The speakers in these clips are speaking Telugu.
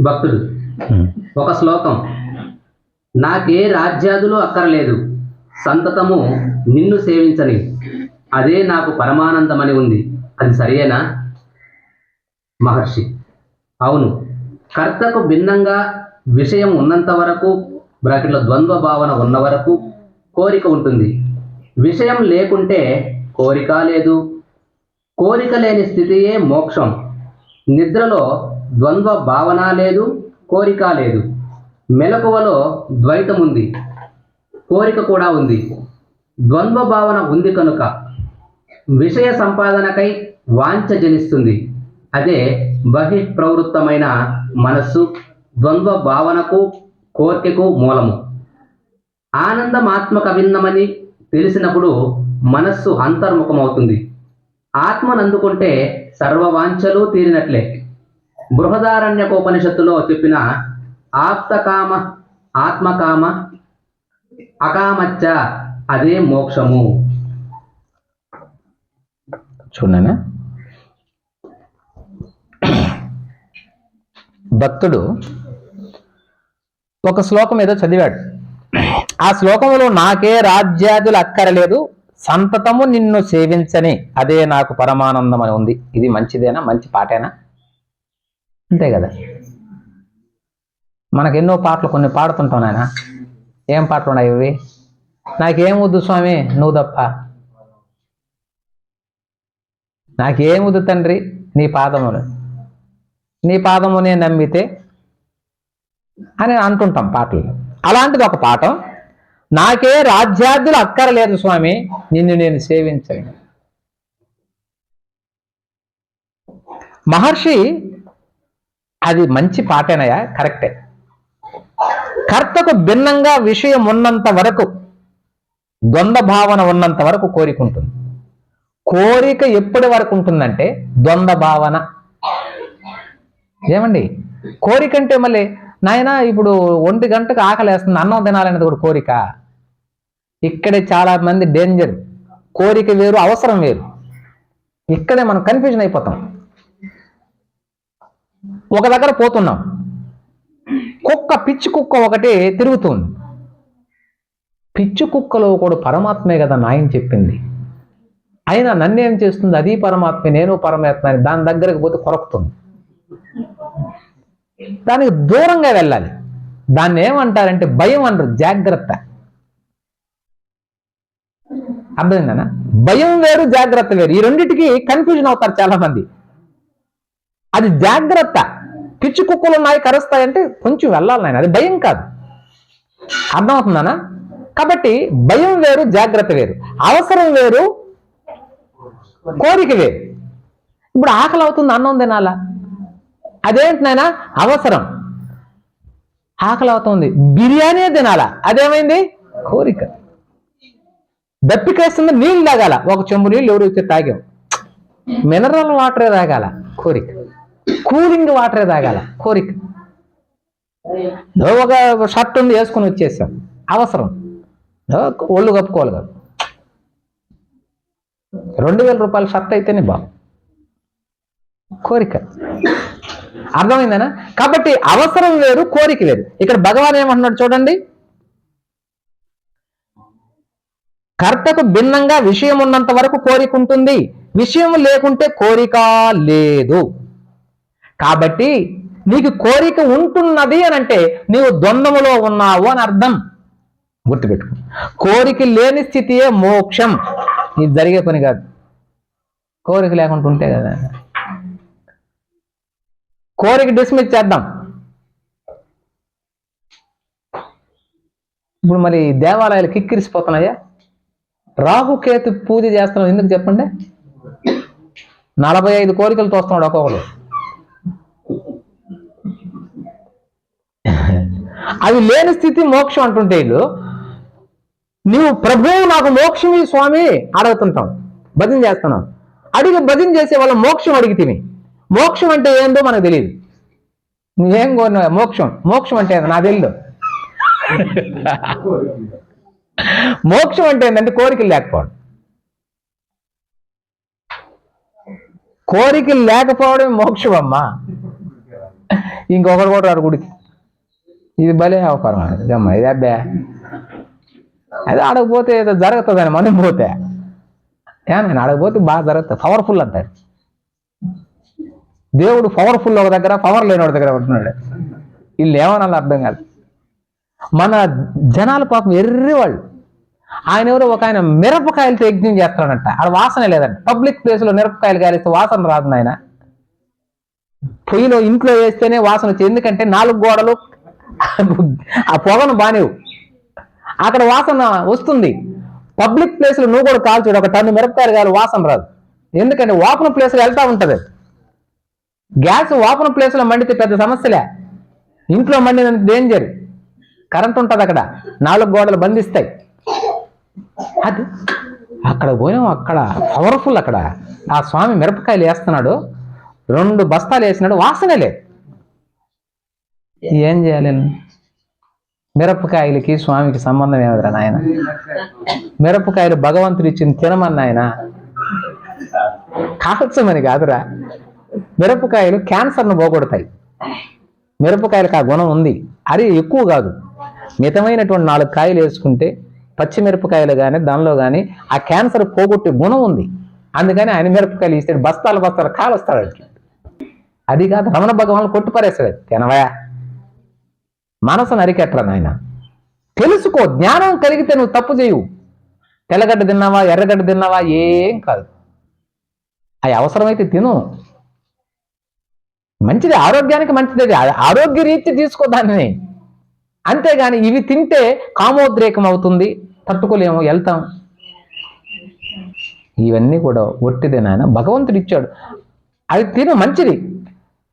భక్తుడు. ఒక శ్లోకం. నాకే రాజ్యాదులు అక్కరలేదు. సంతతము నిన్ను సేవించని. అదే నాకు పరమానందమని ఉంది. అది సరియేనా? మహర్షి. అవును. కర్తకు భిన్నంగా విషయం ఉన్నంత వరకు బ్రాకెట్లో ద్వంద్వ భావన ఉన్న వరకు కోరిక ఉంటుంది. విషయం లేకుంటే కోరిక లేదు. కోరిక లేని స్థితియే మోక్షం. నిద్రలో ద్వంద్వ భావన లేదు కోరిక లేదు. మెలకువలో ద్వైతం ఉంది కోరిక కూడా ఉంది. ద్వంద్వ భావన ఉంది కనుక విషయ సంపాదనకై వాంఛ జనిస్తుంది. అదే బహిప్రవృత్తమైన మనస్సు ద్వంద్వ భావనకు కోరికకు మూలము. ఆనందమాత్మక భిన్నమని తెలిసినప్పుడు మనస్సు అంతర్ముఖమవుతుంది. ఆత్మనందుకుంటే సర్వ సర్వవాంఛలు తీరినట్లే. బృహదారణ్యకోపనిషత్తులో చెప్పిన ఆప్తకామ ఆత్మకామ అకామచ్చ అదే మోక్షము. చూడనా భక్తుడు ఒక శ్లోకం ఏదో చదివాడు. ఆ శ్లోకంలో నాకే రాజ్యాదులు అక్కరలేదు సంతతము నిన్ను సేవించని అదే నాకు పరమానందం అని ఉంది. ఇది మంచిదేనా? మంచి పాటేనా? అంతే కదా? మనకు ఎన్నో పాటలు కొన్ని పాడుతుంటాం నాయన. ఏం పాటలు ఉన్నాయి ఇవి? నాకేం వద్దు స్వామి? నువ్వు తప్ప. నాకేముదు తండ్రి? నీ పాదములు. నీ పాదమునే నమ్మితే అని అంటుంటాం పాటలు. అలాంటిది ఒక పాఠం. నాకే రాజ్యార్థులు అక్కరలేదు స్వామి. నిన్ను నేను సేవించను మహర్షి అది మంచి పాటేనయా కరెక్టే. కర్తకు భిన్నంగా విషయం ఉన్నంత వరకు ద్వంద్వ భావన ఉన్నంత వరకు కోరిక ఉంటుంది. కోరిక ఎప్పటి వరకు ఉంటుందంటే ద్వంద్వ భావన ఏమండి? కోరిక అంటే మళ్ళీ నాయన ఇప్పుడు ఒంటి గంటకు ఆకలేస్తుంది అన్నం తినాలనేది కూడా కోరిక. ఇక్కడే చాలా మంది డేంజర్. కోరిక వేరు అవసరం వేరు. ఇక్కడే మనం కన్ఫ్యూజన్ అయిపోతాం. ఒక దగ్గర పోతున్నాం. కుక్క పిచ్చి కుక్క ఒకటి తిరుగుతుంది. పిచ్చి కుక్కలో కూడా పరమాత్మే కదా నాయన చెప్పింది. అయినా నన్నేం చేస్తుంది? అది పరమాత్మ నేను పరమాత్మ అని దాని దగ్గరకు పోతే కొరకుతుంది. దానికి దూరంగా వెళ్ళాలి. దాన్ని ఏమంటారంటే భయం అనరు జాగ్రత్త. అర్థమైందనా? భయం వేరు జాగ్రత్త వేరు. ఈ రెండింటికి కన్ఫ్యూజన్ అవుతారు చాలా మంది అది జాగ్రత్త. పిచ్చి కుక్కలు ఉన్నాయి కరుస్తాయంటే కొంచెం వెళ్ళాలి నాయన. అది భయం కాదు. అర్థమవుతుందనా? కాబట్టి భయం వేరు జాగ్రత్త వేరు. అవసరం వేరు కోరిక వేరు. ఇప్పుడు ఆకలి అవుతుంది అన్నం తినాలా? అదేంటి నాయన? అవసరం. ఆకలి అవుతుంది బిర్యానీ తినాలా? అదేమైంది? కోరిక. దప్పికేస్తుంది నీళ్ళు తాగాల? ఒక చెంబు నీళ్ళు ఎవరు తాగాం. మినరల్ వాటరే తాగాల? కోరిక. కూలింగ్ వాటరే తాగాల కోరిక. ఒక షర్ట్ ఉంది వేసుకుని వచ్చేసాం. అవసరం. ఒళ్ళు కప్పుకోవాలి కదా. రెండు వేల రూపాయల షర్ట్ అయితేనే బాగు కోరిక. అర్థమైందనా? కాబట్టి అవసరం వేరు కోరిక వేరు. ఇక్కడ భగవాన్ ఏమంటున్నాడు చూడండి. కర్తకు భిన్నంగా విషయం ఉన్నంత వరకు కోరిక ఉంటుంది. విషయం లేకుంటే కోరిక లేదు. కాబట్టి నీకు కోరిక ఉంటున్నది అని అంటే నీవు ద్వంద్వములో ఉన్నావు అని అర్థం. గుర్తుపెట్టుకో. కోరిక లేని స్థితియే మోక్షం. ఇది జరిగే పని కాదు. కోరిక లేకుండా ఉంటే కదా. కోరిక డిస్మిస్ చేద్దాం. ఇప్పుడు మరి దేవాలయాలు కిక్కిరిసిపోతున్నాయా? రాహుకేతు పూజ చేస్తున్నాం ఎందుకు చెప్పండి? నలభై ఐదు కోరికలు తోస్తున్నాడు ఒక్కొక్కరు అవి లేని స్థితి మోక్షం అంటుంటే వీళ్ళు నీవు ప్రభువు నాకు మోక్షమే స్వామి అడుగుతుంటాం. భజన చేస్తున్నాం. అడిగి భజన చేసే వాళ్ళ మోక్షం అడిగి తిని. మోక్షం అంటే ఏందో మనకు తెలియదు. నువ్వేం కోరిన మోక్షం. మోక్షం అంటే నాకు తెలియదు మోక్షం అంటే ఏంటంటే కోరికలు లేకపోవడం. కోరికలు లేకపోవడం మోక్షం అమ్మా. ఇంకొకరు కూడా అడుగుడికి ఇది భలే అవకాశం. ఇదమ్మా ఇది అబ్బే. అదే ఆడకపోతే ఏదో జరుగుతుందని మనం పోతే. ఏ నేను ఆడకపోతే బాగా జరుగుతుంది. పవర్ఫుల్ అంటాడు దేవుడు పవర్ఫుల్ ఒక దగ్గర పవర్ లేని ఒక దగ్గర ఉంటున్నాడు. వీళ్ళు ఏమనాలో అర్థం కాదు. మన జనాల పాపం ఎర్రి వాళ్ళు. ఆయన ఎవరో ఒక ఆయన మిరపకాయలతో యజ్ఞం చేస్తాడంట. ఆడ వాసన లేదంట. పబ్లిక్ ప్లేస్లో మిరపకాయలు కాలిస్తే వాసన రాదు నాయన. పొయ్యిలో ఇంట్లో వేస్తేనే వాసన వచ్చేది. ఎందుకంటే నాలుగు గోడలు ఆ పొగను బానేవు. అక్కడ వాసన వస్తుంది. పబ్లిక్ ప్లేస్లో నువ్వు కూడా కాల్చోడు ఒక టన్ను మిరపకాయలు కాదు వాసన రాదు. ఎందుకంటే ఓపెన్ ప్లేస్లో వెళ్తా ఉంటుంది. గ్యాస్ ఓపెన్ ప్లేస్లో మండితే పెద్ద సమస్యలే. ఇంట్లో మండినంత డేంజర్ కరెంట్ ఉంటుంది అక్కడ. నాలుగు గోడలు బంధిస్తాయి. అది అక్కడ పోయాం అక్కడ పవర్ఫుల్ అక్కడ. ఆ స్వామి మిరపకాయలు వేస్తున్నాడు. రెండు బస్తాలు వేసినాడు వాసనే లేదు. ఏం చేయాలి? మిరపకాయలకి స్వామికి సంబంధం ఏమిరా నాయన? మిరపకాయలు భగవంతుడు ఇచ్చిన తినమన్న ఆయన కాల్చమని కాదురా. మిరపకాయలు క్యాన్సర్ను పోగొడతాయి. మిరపకాయలకు ఆ గుణం ఉంది. అది ఎక్కువ కాదు. మితమైనటువంటి నాలుగు కాయలు వేసుకుంటే పచ్చి మిరపకాయలు కానీ దానిలో కానీ ఆ క్యాన్సర్ పోగొట్టే గుణం ఉంది. అందుకని ఆయన మిరపకాయలు ఇస్తాడు బస్తాలు బస్తాలు కాలుస్తాడు అది కాదు రమణ భగవాన్లు కొట్టుపరేస్తాడు తినవయా? మనసు నరికెట్రా నాయన. తెలుసుకో జ్ఞానం కలిగితే నువ్వు తప్పు చేయవు. తెల్లగడ్డ తిన్నావా ఎర్రగడ్డ తిన్నావా ఏం కాదు. అవి అవసరమైతే తిను. మంచిది ఆరోగ్యానికి మంచిది అది. ఆరోగ్య రీతి తీసుకో దానిని. అంతేగాని ఇవి తింటే కామోద్రేకం అవుతుంది తట్టుకోలేము వెళ్తాం. ఇవన్నీ కూడా ఒట్టిదే నాయన. భగవంతుడు ఇచ్చాడు. అది తిను మంచిది.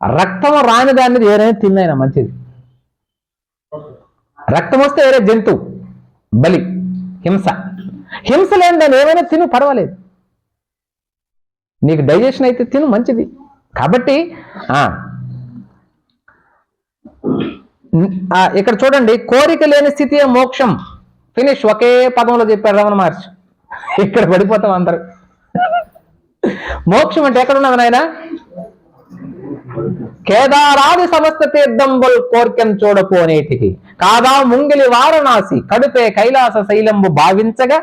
రక్తం రాని దాన్ని ఏదైనా తిన్నాయన మంచిది. రక్తం వస్తే వేరే జంతువు బలి హింస. హింస లేని దాన్ని ఏమైనా తిను పర్వాలేదు. నీకు డైజెషన్ అయితే తిను మంచిది. కాబట్టి ఆ ఇక్కడ చూడండి కోరిక లేని స్థితి మోక్షం. ఫినిష్ ఒకే పదంలో చెప్పారు రమణ మహర్షి. ఇక్కడ పడిపోతాం అందరు. మోక్షం అంటే ఎక్కడ ఉన్నది నాయన? కేదారాది సమస్త తీర్థంబుల్ కోర్కెం చూడపోనేటికి కాదా ముంగిలి వారణాసి కడుపే కైలాస శైలంబు భావించగా?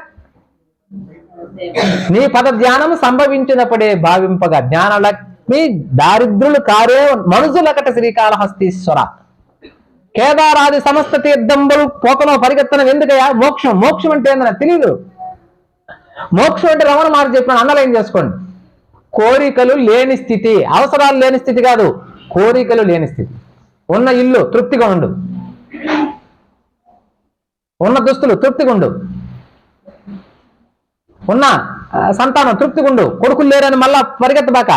నీ పద ధ్యానము సంభవించినప్పుడే భావింపగా. జ్ఞానలక్ష్మి దారిద్రులు కారే మనుజులకట శ్రీకాళహస్తీశ్వర. కేదారాది సమస్త తీర్థంబులు పోకలో పరిగెత్తనం ఎందుకయ్యా? మోక్షం. మోక్షం అంటే ఏందని తెలియదు మోక్షం అంటే రమణ మారు చెప్పిన అండర్లైన్ చేసుకోండి. కోరికలు లేని స్థితి అవసరాలు లేని స్థితి కాదు. కోరికలు లేని స్థితి. ఉన్న ఇల్లు తృప్తిగా ఉండు. ఉన్న దుస్తులు తృప్తిగా ఉండు. ఉన్న సంతానం తృప్తిగా ఉండు. కొడుకులు లేరని మళ్ళా పరిగెత్తబాక.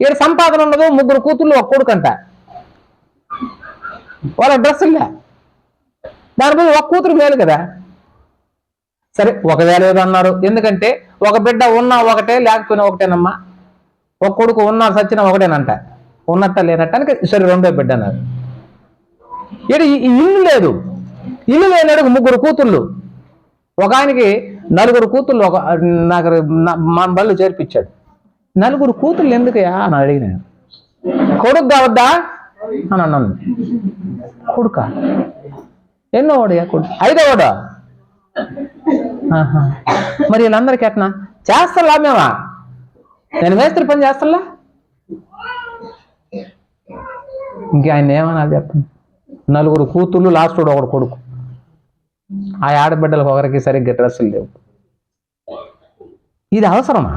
ఇక్కడ సంపాదన ఉండదు ముగ్గురు కూతుళ్ళు ఒక కొడుకంట. వాళ్ళ డ్రెస్సులే దానిపై ఒక కూతురు మేలు కదా. సరే ఒకవేళ ఏదో అన్నారు. ఎందుకంటే ఒక బిడ్డ ఉన్నా ఒకటే లేకపోయినా ఒకటేనమ్మా. ఒక కొడుకు ఉన్నా సచ్చిన ఒకటేనంట ఉన్నట్ట లేనట్ట అని సరే రెండో బిడ్డ అన్నారు. ఇటు ఇల్లు లేదు. ఇల్లు లేనాడు ముగ్గురు కూతుళ్ళు. ఒక ఆయనకి నలుగురు కూతుళ్ళు ఒక నాకు మా బళ్ళు చేర్పించాడు. నలుగురు కూతుళ్ళు ఎందుకయా అని అడిగినాను కొడుకు కావద్దా అని అన్నాను. కొడుక? ఎన్నో వాడుయా కొడుకు? ఐదోవాడా? ఆహా. మరి వీళ్ళందరికీ ఎట్నా? చేస్తలా మేమా? నేను మేస్త్రి పని చేస్తలా ఇంకా ఆయన ఏమన్నా చెప్పండి నలుగురు కూతుళ్ళు లాస్ట్ ఒకడు కొడుకు. ఆ ఆడబిడ్డలకు ఒకరికి సరిగ్గా డ్రెస్సులు లేవు. ఇది అవసరమా?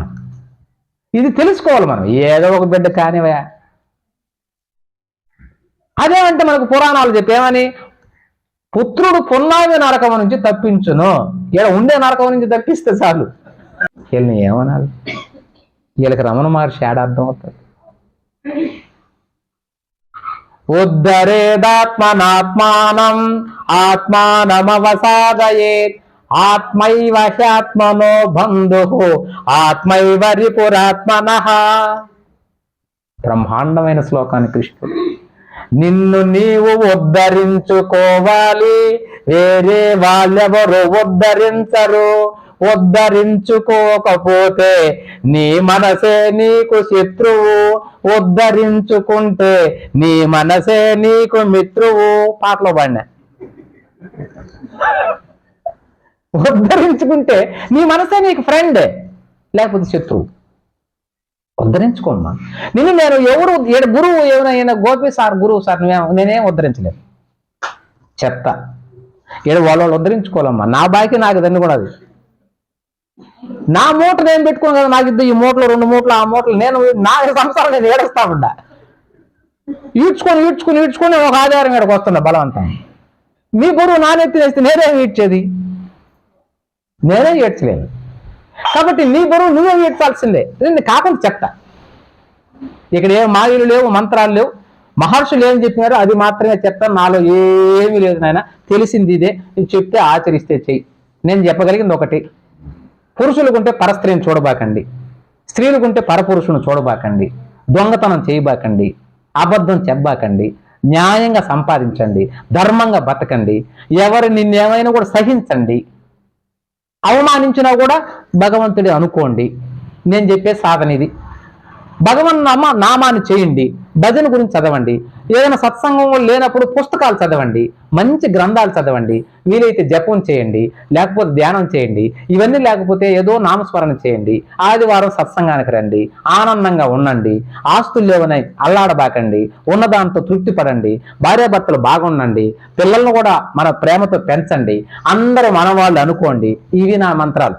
ఇది తెలుసుకోవాలి మనం. ఏదో ఒక బిడ్డ కానివా అదేమంటే మనకు పురాణాలు చెప్పేమని పుత్రుడు పున్నామి నరకం నుంచి తప్పించును. ఇక్కడ ఉండే నరకం నుంచి తప్పిస్తే చాలు. వీళ్ళని ఏమనాలి? వీళ్ళకి రమణ మహర్షి ఏడ అవుతుంది? ఉద్ధరేదాత్మనాత్మానం ఆత్మానమవసాదయే. ఆత్మైవ హ్యాత్మనో బంధు. ఆత్మైవ రిపురాత్మన. బ్రహ్మాండమైన శ్లోకాన్ని కృష్ణుడు. నిన్ను నీవు ఉద్ధరించుకోవాలి. వేరే వాళ్ళెవరు ఉద్ధరించరు. ఉద్ధరించుకోకపోతే నీ మనసే నీకు శత్రువు. ఉద్ధరించుకుంటే నీ మనసే నీకు మిత్రువు. పాటలో పడినా? ఉద్ధరించుకుంటే నీ మనసే నీకు ఫ్రెండ్ లేకపోతే శత్రువు. ఉద్ధరించుకోమ్మా. నిన్ను నేను ఎవరు ఏడు గురువు ఏమైనా గోపి సార్ గురువు సార్ నువ్వేం నేనేం ఉద్ధరించలేదు చెప్తా ఏడు వాళ్ళ వాళ్ళు ఉద్ధరించుకోవాలమ్మా. నా బాకి నాకు దాన్ని కూడా అది. నా మూట నేను పెట్టుకోను కదా నాకు ఇద్దరు ఈ మూటలు రెండు మూటలు ఆ మూటలు నేను నా సంవత్సరాలు నేను ఏడుస్తా ఉండా. ఈడ్చుకొని ఈడ్చుకొని ఈడ్చుకొని ఒక ఆధారం ఇక్కడికి వస్తున్నా బలవంతం. మీ గురువు నానెత్తినేస్తే నేనేం ఈడ్చేది? నేనేం ఏడ్చలేదు కాబట్టి నీ బరువు నువ్వే ఏడ్చాల్సిందే నేను కాకుండా చెప్తా. ఇక్కడ ఏం మాయలు లేవు మంత్రాలు లేవు. మహర్షులు ఏం చెప్పినారో అది మాత్రమే చెప్తాను నాలో ఏమీ లేదు నాయన. తెలిసింది ఇదే. ఇది చెప్తే ఆచరిస్తే చెయ్యి. నేను చెప్పగలిగింది ఒకటి. పురుషులకుంటే పరస్త్రీని చూడబాకండి. స్త్రీలకుంటే పరపురుషుని చూడబాకండి. దొంగతనం చేయబాకండి. అబద్ధం చెప్పబాకండి. న్యాయంగా సంపాదించండి. ధర్మంగా బతకండి. ఎవరు నిన్నేమైనా కూడా సహించండి. అవమానించినా కూడా భగవంతుడి అనుకోండి. నేను చెప్పే సాధన ఇది. భగవన్ నామ నామాన్ని చేయండి. భజన గురించి చదవండి. ఏదైనా సత్సంగంలో లేనప్పుడు పుస్తకాలు చదవండి. మంచి గ్రంథాలు చదవండి. వీలైతే జపం చేయండి. లేకపోతే ధ్యానం చేయండి. ఇవన్నీ లేకపోతే ఏదో నామస్మరణ చేయండి. ఆదివారం సత్సంగానికి రండి. ఆనందంగా ఉండండి. ఆస్తులు లేవనై అల్లాడబాకండి. ఉన్నదాంతో తృప్తి పడండి భార్యాభర్తలు బాగుండండి. పిల్లలను కూడా మన ప్రేమతో పెంచండి. అందరూ మన వాళ్ళు అనుకోండి. ఇవి నా మంత్రాలు.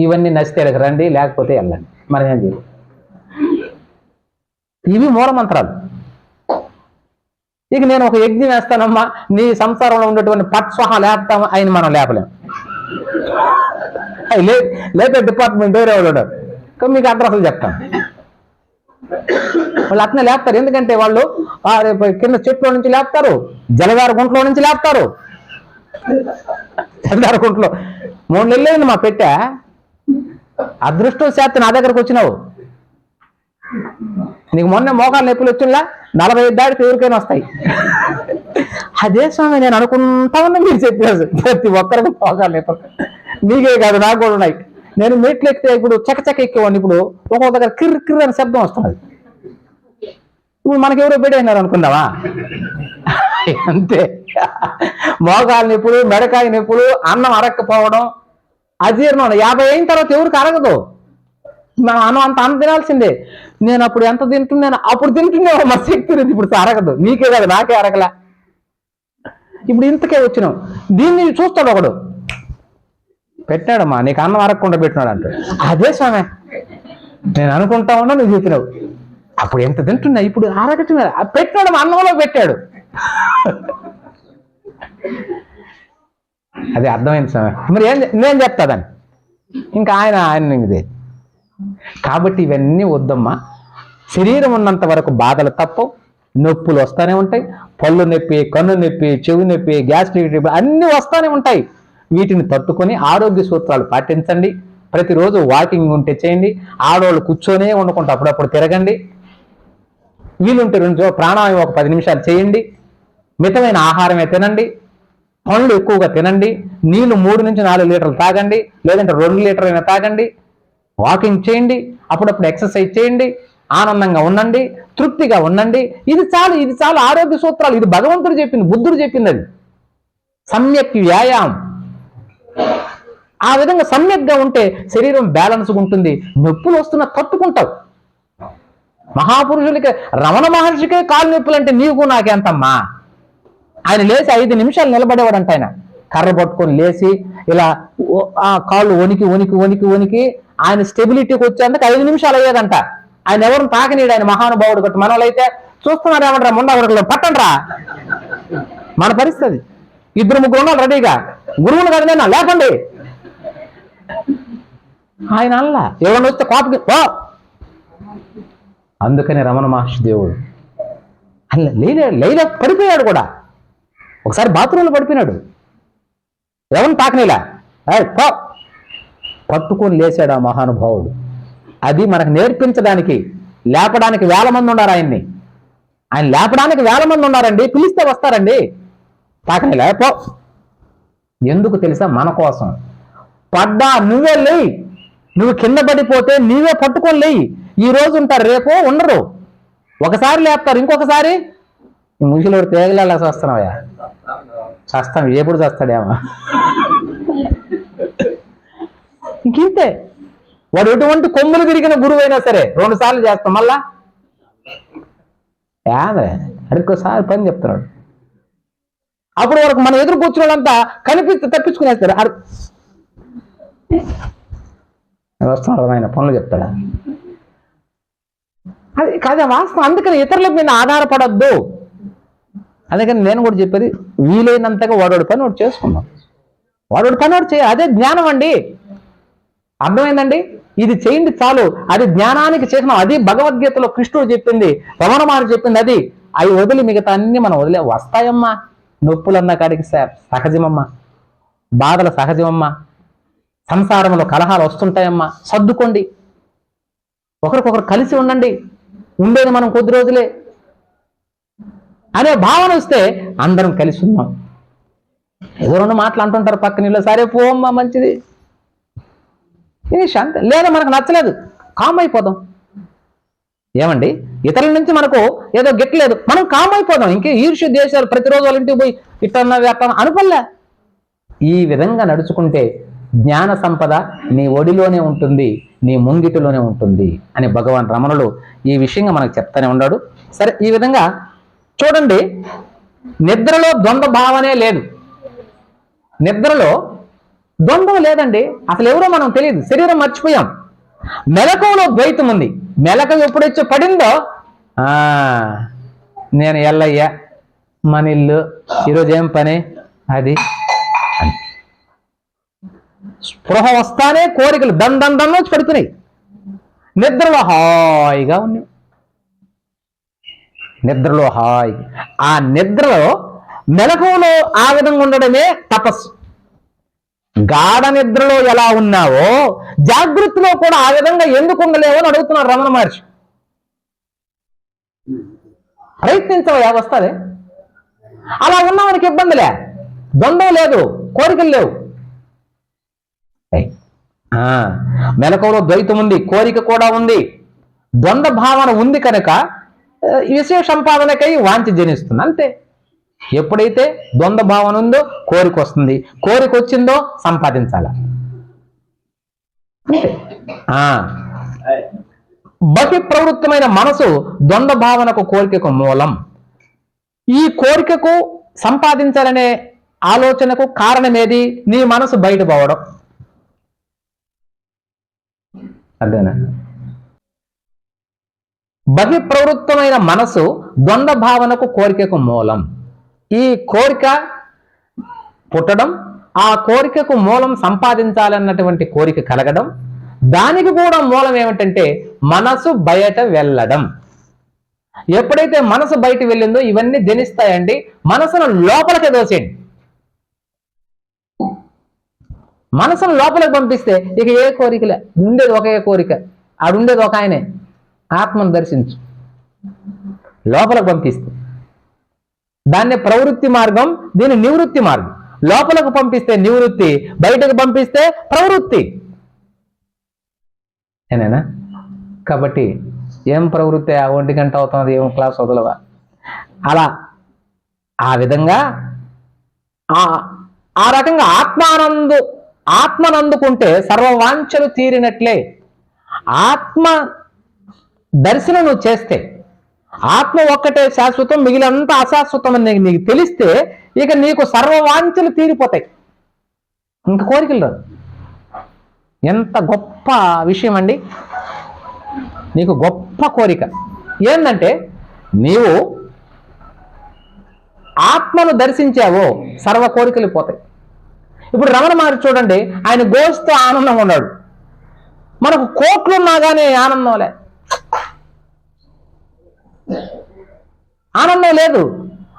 ఇవన్నీ నచ్చితే రండి. లేకపోతే వెళ్ళండి. మరి ఏం చేయాలి. ఇవి మూలమంత్రాలు. ఇక నేను ఒక యజ్ఞం వేస్తానమ్మా నీ సంసారంలో ఉన్నటువంటి పట్స్వహ లేపుతాం ఆయన మనం లేపలేం. లే లేపే డిపార్ట్మెంట్ వేరే వాళ్ళు మీకు అడ్రస్లు చెప్తాను వాళ్ళు అట్నే లేపుతారు. ఎందుకంటే వాళ్ళు కింద చెట్లో నుంచి లేపుతారు జలగారు గుంట్లో నుంచి లేపుతారు. జలగారు గుంట్లో. మూడు నెలలు అయింది మా పెట్టా. అదృష్టం శాతం నా దగ్గరకు వచ్చినావు. నీకు మొన్న మోకాలు నొప్పులు వచ్చిందా నలభై దాడికి ఎవరికైనా వస్తాయి. అదే స్వామి నేను అనుకుంటా ఉన్నా మీరు చెప్పారు ప్రతి ఒక్కరికి మోకాలు నొప్పులు. మీకే కాదు నాకు కూడా ఉన్నాయి. నేను మెట్లు ఎక్కితే ఇప్పుడు చకచక ఎక్కేవాడిని ఇప్పుడు. ఒక్కొక్క దగ్గర కిర్ కిర్ అని శబ్దం వస్తుంది. ఇప్పుడు మనకి ఎవరో పెట్టేసినారు అనుకుందామా? అంతే. మోకాలు నొప్పులు మెడకాయ నొప్పులు అన్నం అరక్కపోవడం అజీర్ణం. యాభై అయిన తర్వాత ఎవరికి అరగదు. మనం అన్నం అంత అన్నం తినాల్సిందే. నేను అప్పుడు ఎంత తింటున్నాను అప్పుడు తింటున్నా మా శక్తి ఉంది, ఇప్పుడు అరగదు నీకే కదా నాకే అరగలే ఇప్పుడు ఇంతకే వచ్చినాం. దీన్ని చూస్తాడు ఒకడు. పెట్టాడమ్మా నీకు అన్నం అరగకుండా పెట్టినాడు అంటాడు. అదే స్వామి నేను అనుకుంటా ఉన్నా నువ్వు చెప్పినావు. అప్పుడు ఎంత తింటున్నా ఇప్పుడు అరగటమే పెట్టినాడు అన్నంలో పెట్టాడు. అది అర్థమైంది స్వామి. మరి ఏం నేను చెప్తా దాన్ని. ఇంకా ఆయన ఆయన ఇది. కాబట్టి ఇవన్నీ వద్దమ్మా. శరీరం ఉన్నంత వరకు బాధలు తప్పవు. నొప్పులు వస్తూనే ఉంటాయి. పళ్ళు నొప్పి కన్ను నొప్పి చెవి నొప్పి గ్యాస్ నొప్పి అన్నీ వస్తూనే ఉంటాయి. వీటిని తట్టుకొని ఆరోగ్య సూత్రాలు పాటించండి. ప్రతిరోజు వాకింగ్ ఉంటే చేయండి. ఆడవాళ్ళు కూర్చొనే ఉండకుండా అప్పుడప్పుడు తిరగండి. వీలుంటే రెండు జో- ప్రాణాయామం ఒక పది నిమిషాలు చేయండి. మితమైన ఆహారమే తినండి. పండ్లు ఎక్కువగా తినండి. నీళ్ళు మూడు నుంచి నాలుగు లీటర్లు తాగండి. లేదంటే రెండు లీటర్ అయినా తాగండి. వాకింగ్ చేయండి అప్పుడప్పుడు ఎక్సర్సైజ్ చేయండి ఆనందంగా ఉండండి తృప్తిగా ఉండండి. ఇది చాలు ఇది చాలు ఆరోగ్య సూత్రాలు. ఇది భగవంతుడు చెప్పింది బుద్ధుడు చెప్పింది అది. సమ్యక్ వ్యాయామం. ఆ విధంగా సమ్యక్గా ఉంటే శరీరం బ్యాలెన్స్గా ఉంటుంది. నొప్పులు వస్తున్నా తట్టుకుంటావు. మహాపురుషులకి రమణ మహర్షికే కాలు నొప్పులు అంటే నీకు నాకెంతమ్మా? ఆయన లేచి ఐదు నిమిషాలు నిలబడేవాడంట ఆయన. కర్ర పట్టుకొని లేచి ఇలా ఆ కాళ్ళు వణికి వణికి వణికి వణికి ఆయన స్టెబిలిటీకి వచ్చేందుకు ఐదు నిమిషాలు అయ్యేదంట. ఆయన ఎవరిని తాకనీడు ఆయన మహానుభావుడు గట్టి మన అయితే చూస్తున్నారు ఏమంటారా ముండా ఒకటి పట్టండ్రా. మన పరిస్థితి. ఇద్దరు ముగ్గురు ఉన్నారు రెడీగా. గురువులు కదా నేను లేకండి ఆయన అల్లా. ఎవరిని వస్తే కోపకి ఓ అందుకని రమణ మహర్షి దేవుడు అలా లేలే లేలే పడిపోయాడు కూడా. ఒకసారి బాత్రూంలో పడిపోయినాడు. ఎవరిని తాకనేలా ఏయ్, పో. పట్టుకొని లేచాడు ఆ మహానుభావుడు. అది మనకు నేర్పించడానికి లేపడానికి వేల మంది ఉన్నారు ఆయన్ని. ఆయన లేపడానికి వేల మంది ఉన్నారండి పిలిస్తే వస్తారండి. తాకనేలా లేపో. ఎందుకు తెలుసా? మన కోసం. పడ్డా నువ్వే లేయి. నువ్వు కింద పడిపోతే నీవే పట్టుకొని లేయి. ఈ రోజు ఉంటారు రేపు ఉండరు. ఒకసారి లేపుతారు ఇంకొకసారి. ఈ ముసలివాడు తేగలేలా చేస్తున్నావయ్యా చేస్తాం ఎప్పుడు చేస్తాడేమో. ఇంకింతే. వాడు ఎటువంటి కొమ్ములు తిరిగిన గురువు అయినా సరే రెండు సార్లు చేస్తాం మళ్ళా? యాదే పని చెప్తున్నాడు. అప్పుడు వరకు మన ఎదురు కూర్చున్న వాళ్ళంతా కనిపిస్తే తప్పించుకునేస్తారు. అడు వస్తున్నాడు ఆయన పనులు చెప్తాడా? అది కాదే వాస్తవం. అందుకని ఇతరుల మీద ఆధారపడద్దు. అందుకని నేను కూడా చెప్పేది వీలైనంతగా వాడోడి పని వాడు చేసుకున్నాం వాడోడి పని వాడు చేయాలి. అదే జ్ఞానం అండి. అర్థమైందండి? ఇది చేయండి చాలు. అది జ్ఞానానికి చేసిన అది భగవద్గీతలో కృష్ణుడు చెప్పింది రమణ మహర్షి చెప్పింది అది. అవి వదిలి మిగతా అన్ని మనం వదిలే వస్తాయమ్మా. నొప్పులన్న కాడికి సహజమమ్మా. బాధలు సహజమమ్మా. సంసారంలో కలహాలు వస్తుంటాయమ్మా. సర్దుకోండి. ఒకరికొకరు కలిసి ఉండండి. ఉండేది మనం కొద్ది రోజులే. అనే భావన వస్తే అందరం కలిసి ఉన్నాం. ఏదో రెండు మాటలు అంటుంటారు పక్కన సరే పోమ్మా మంచిది. ఇది శాంతి లేదా మనకు నచ్చలేదు. కామ్ అయిపోదాం. ఏమండి? ఇతరుల నుంచి మనకు ఏదో గెట్టలేదు మనం కామ్ అయిపోదాం. ఇంకే ఈర్ష్య దేశాలు ప్రతిరోజు వాళ్ళ ఇంటికి పోయి ఇట్టన్న అట్లా అనుకోలే. ఈ విధంగా నడుచుకుంటే జ్ఞాన సంపద నీ ఒడిలోనే ఉంటుంది నీ ముంగిటిలోనే ఉంటుంది అని భగవాన్ రమణులు ఈ విషయంగా మనకు చెప్తానే ఉన్నాడు. సరే ఈ విధంగా చూడండి. నిద్రలో ద్వంద్వ భావనే లేదు. నిద్రలో ద్వంద్వం లేదండి. అసలు ఎవరో మనం తెలియదు. శరీరం మర్చిపోయాం. మెలకువలో ద్వైతం ఉంది. మెలకువ ఎప్పుడొచ్చి పడిందో ఆ నేను ఎల్లయ్యా మన ఇల్లు ఈరోజు ఏం పని? అది స్పృహ వస్తానే కోరికలు దండం దండం వచ్చి పడుతున్నాయి. నిద్రలో హాయిగా ఉన్నాం. నిద్రలో హాయి. ఆ నిద్రలో మెలకువలో ఆ విధంగా ఉండడమే తపస్సు. గాఢ నిద్రలో ఎలా ఉన్నావో జాగృతిలో కూడా ఆ విధంగా ఎందుకు ఉండలేవో అని అడుగుతున్నారు రమణ మహర్షి. ప్రయత్నించవా వస్తుంది అలా ఉన్నవానికి ఇబ్బందిలే ద్వంద్వం లేదు కోరికలు లేవు. మెలకువలో ద్వైతం ఉంది కోరిక కూడా ఉంది ద్వంద్వ భావన ఉంది కనుక విషయ సంపాదనకై వాంతి జనిస్తుంది అంతే. ఎప్పుడైతే ద్వంద్వ భావన ఉందో కోరిక వస్తుంది. కోరిక వచ్చిందో సంపాదించాల. ఆ. బహి ప్రవృత్తమైన మనసు ద్వంద్వ భావనకు కోరికకు మూలం. ఈ కోరికకు సంపాదించాలనే ఆలోచనకు కారణమేది? నీ మనసు బయటపోవడం అదేనా బహి ప్రవృత్తమైన మనసు ద్వంద్వ భావనకు కోరికకు మూలం. ఈ కోరిక పుట్టడం ఆ కోరికకు మూలం సంపాదించాలన్నటువంటి కోరిక కలగడం దానికి కూడా మూలం ఏమిటంటే మనసు బయట వెళ్ళడం. ఎప్పుడైతే మనసు బయట వెళ్ళిందో ఇవన్నీ జనిస్తాయండి మనసును లోపలికి దోసేయండి. మనసును లోపలికి పంపిస్తే ఇక ఏ కోరికలే? ఉండేది ఒకే కోరిక ఆడుండేది ఒక ఆయనే. ఆత్మను దర్శించు. లోపలికి పంపిస్తే. దాన్ని ప్రవృత్తి మార్గం దీన్ని నివృత్తి మార్గం. లోపలకు పంపిస్తే నివృత్తి బయటకు పంపిస్తే ప్రవృత్తి. ఏనేనా? కాబట్టి ఏం ప్రవృత్తి? ఆ ఒంటి గంట అవుతుంది ఏం క్లాస్ వదలవా? అలా ఆ విధంగా ఆ ఆ రకంగా ఆత్మానందు ఆత్మనందుకుంటే సర్వవాంఛలు తీరినట్లే. ఆత్మ దర్శనం నువ్వు చేస్తే ఆత్మ ఒక్కటే శాశ్వతం మిగిలినంతా అశాశ్వతం అని నీకు- నీకు తెలిస్తే ఇక నీకు సర్వవాంఛలు తీరిపోతాయి. ఇంక కోరికలు రాదు ఎంత గొప్ప విషయం అండి నీకు గొప్ప కోరిక. ఏంటంటే నీవు ఆత్మను దర్శించావో సర్వ కోరికలు పోతాయి. ఇప్పుడు రమణ మహర్షి చూడండి ఆయన గోస్తో ఆనందం ఉన్నాడు. మనకు కోట్లున్నా కానీ ఆనందంలే ఆనందం లేదు.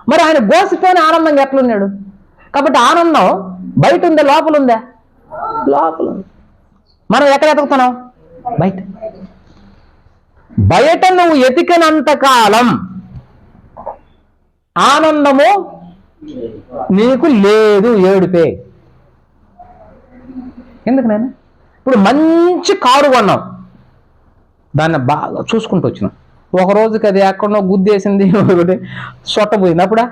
మరి ఆయన గోసితోనే ఆనందంగా ఎట్లున్నాడు? కాబట్టి ఆనందం బయట ఉందా లోపల ఉందా లోపల. మనం ఎక్కడ ఎతుకుతున్నాం? బయట. బయట నువ్వు ఎతికినంత కాలం ఆనందము నీకు లేదు ఏడుపే. ఎందుకు నేను ఇప్పుడు మంచి కారు కొన్నాం. దాన్ని బాగా చూసుకుంటూ వచ్చినాం. ఒక రోజుకి అది ఎక్కడో గుద్దేసింది ఒకటి సొట్టపోయింది అప్పుడా?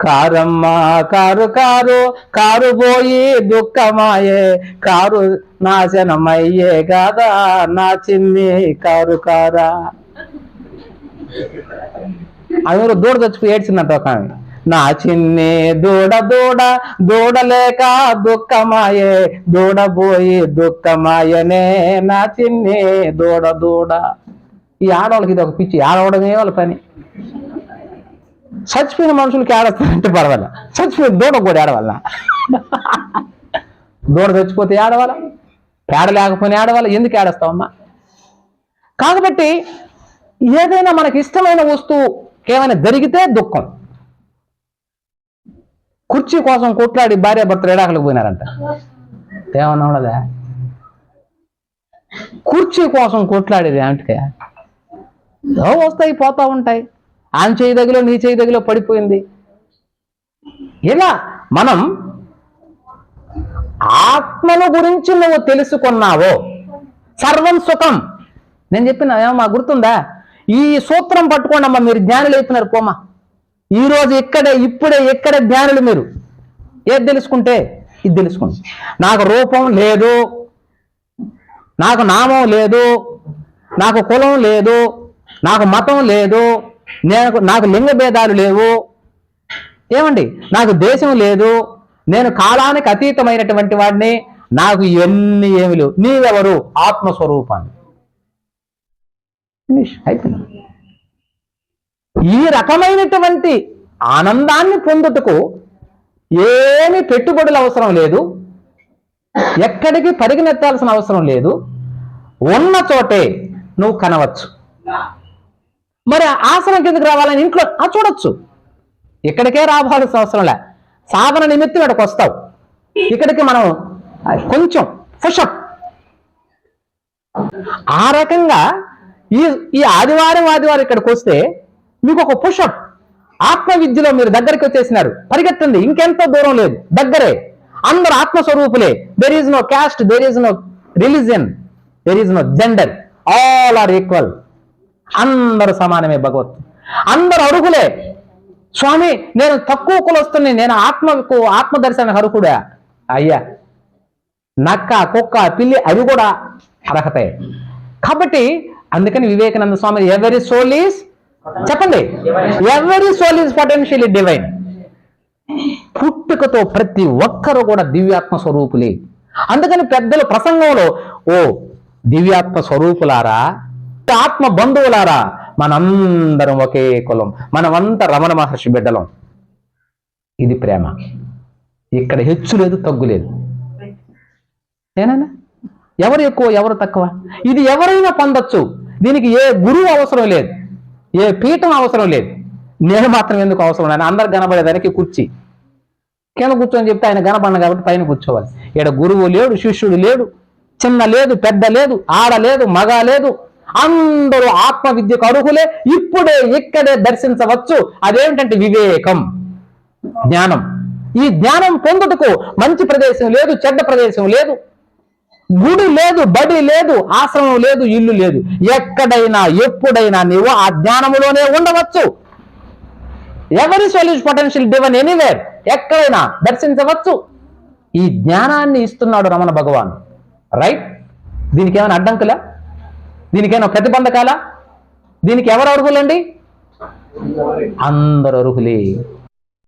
కారమ్మ కారు కారు కారు పోయి దుఃఖమాయే కారు నాశనమయ్యే కాదా నా చిన్ని కారు కారా. అది దూడ చచ్చిపోయి ఏడ్చిందంట ఒక ఆమె. నా చిన్ని దూడ దూడ దూడలేక దుఃఖమాయే దూడబోయి దుఃఖమాయనే నా చిన్ని దూడ దూడ. ఈ ఆడవాళ్ళకి ఇది ఒక పిచ్చి ఆడవడమే వాళ్ళ పని. చచ్చిపోయిన మనుషులకి ఆడస్తారంటే పర్వాలే. చచ్చిపోయిన దూడ కూడా ఆడవాళ్ళ. దూడ చచ్చిపోతే ఆడవాళ్ళ పేడ లేకపోయినా ఆడవాళ్ళ ఎందుకు ఆడస్తావమ్మా కాబట్టి ఏదైనా మనకి ఇష్టమైన వస్తువు ఏమైనా జరిగితే దుఃఖం. కుర్చీ కోసం కొట్లాడి భార్య భర్తలు ఎడాకలకు పోయినారంట. ఏమన్నా ఉండదా? కుర్చీ కోసం కొట్లాడేది అంటే ఏవో వస్తాయి పోతా ఉంటాయి. ఆయన చేయి దగ్గరలో నీ చేయి దగ్గరలో పడిపోయింది. ఇలా మనం ఆత్మను గురించి నువ్వు తెలుసుకున్నావో? సర్వం సుఖం. నేను చెప్పిన ఏమమ్మా గుర్తుందా? ఈ సూత్రం పట్టుకోండి మీరు జ్ఞానులు అవుతున్నారు పోమా ఈరోజు ఇక్కడే ఇప్పుడే ఇక్కడే జ్ఞానులు మీరు. ఏది తెలుసుకుంటే ఇది తెలుసుకోండి. నాకు రూపం లేదు నాకు నామం లేదు నాకు కులం లేదు నాకు మతం లేదు నేను నాకు లింగ భేదాలు లేవు. ఏమండి? నాకు దేశం లేదు నేను కాలానికి అతీతమైనటువంటి వాడిని నాకు ఇవన్నీ ఏమి లేవు. నీవెవరు? ఆత్మస్వరూపాన్ని. అయిపోయింది. ఈ రకమైనటువంటి ఆనందాన్ని పొందుటకు ఏమి పెట్టుబడులు అవసరం లేదు. ఎక్కడికి పరిగణెత్తాల్సిన అవసరం లేదు. ఉన్న చోటే నువ్వు కనవచ్చు. మరి ఆసనం కిందకి రావాలని ఇంట్లో ఆ చూడొచ్చు. ఇక్కడికే రావాల్సిన అవసరం లే. సాధన నిమిత్తం ఇక్కడికి వస్తావు. ఇక్కడికి మనం కొంచెం పుషప్. ఆ రకంగా ఈ ఈ ఆదివారం ఆదివారం ఇక్కడికి వస్తే మీకు ఒక పుషప్. ఆత్మ విద్యలో మీరు దగ్గరికి వచ్చేసినారు. పరిగెత్తండి. ఇంకెంతో దూరం లేదు. దగ్గరే. అందరు ఆత్మస్వరూపులే. There is no caste there is no religion there is no gender all are equal అందరు సమానమే భగవత్. అందరు అర్హులే. స్వామి నేను తక్కువ కులొస్తుంది నేను ఆత్మకు ఆత్మ దర్శన అర్హుడా? అయ్యా. నక్క కుక్క పిల్లి అవి కూడా అర్హతే. కాబట్టి అందుకని వివేకానంద స్వామి ఎవరి సోల్ ఈస్ చెప్పండి. ఎవరి సోల్ ఇస్ పొటెన్షియలీ డివైన్ పుట్టుకతో ప్రతి ఒక్కరు కూడా దివ్యాత్మ స్వరూపులే. అందుకని పెద్దలు ప్రసంగంలో ఓ దివ్యాత్మ స్వరూపులారా ఆత్మ బంధువులారా మనందరం ఒకే కులం మనమంతా రమణ మహర్షి బిడ్డలం. ఇది ప్రేమ. ఇక్కడ హెచ్చు లేదు తగ్గు లేదు. ఏనాయనా ఎవరు ఎక్కువ ఎవరు తక్కువ? ఇది ఎవరైనా పొందొచ్చు. దీనికి ఏ గురువు అవసరం లేదు. ఏ పీఠం అవసరం లేదు. నేను మాత్రం ఎందుకు అవసరం లేదు? అందరు కనబడేదానికి కుర్చీ. కింద కూర్చొని చెప్తే ఆయన కనబడిన కాబట్టి పైన కూర్చోవాలి. ఇక్కడ గురువు లేడు శిష్యుడు లేడు చిన్న లేదు పెద్ద లేదు ఆడ లేదు మగ లేదు. అందరూ ఆత్మ విద్యకు అర్హులే. ఇప్పుడే ఇక్కడే దర్శించవచ్చు. అదేమిటంటే వివేకం జ్ఞానం. ఈ జ్ఞానం పొందుటకు మంచి ప్రదేశం లేదు చెడ్డ ప్రదేశం లేదు. గుడి లేదు బడి లేదు ఆశ్రమం లేదు ఇల్లు లేదు. ఎక్కడైనా ఎప్పుడైనా నీవు ఆ జ్ఞానములోనే ఉండవచ్చు. ఎవరి సొల్యూస్ పొటెన్షియల్ డివన్ ఎనీవేర్ ఎక్కడైనా దర్శించవచ్చు. ఈ జ్ఞానాన్ని ఇస్తున్నాడు రమణ భగవాన్. రైట్ దీనికి ఏమైనా అడ్డంకులా? దీనికేమైనా ప్రతిబంధకాలా? దీనికి ఎవరు అర్హులండి? అందరు అర్హులే.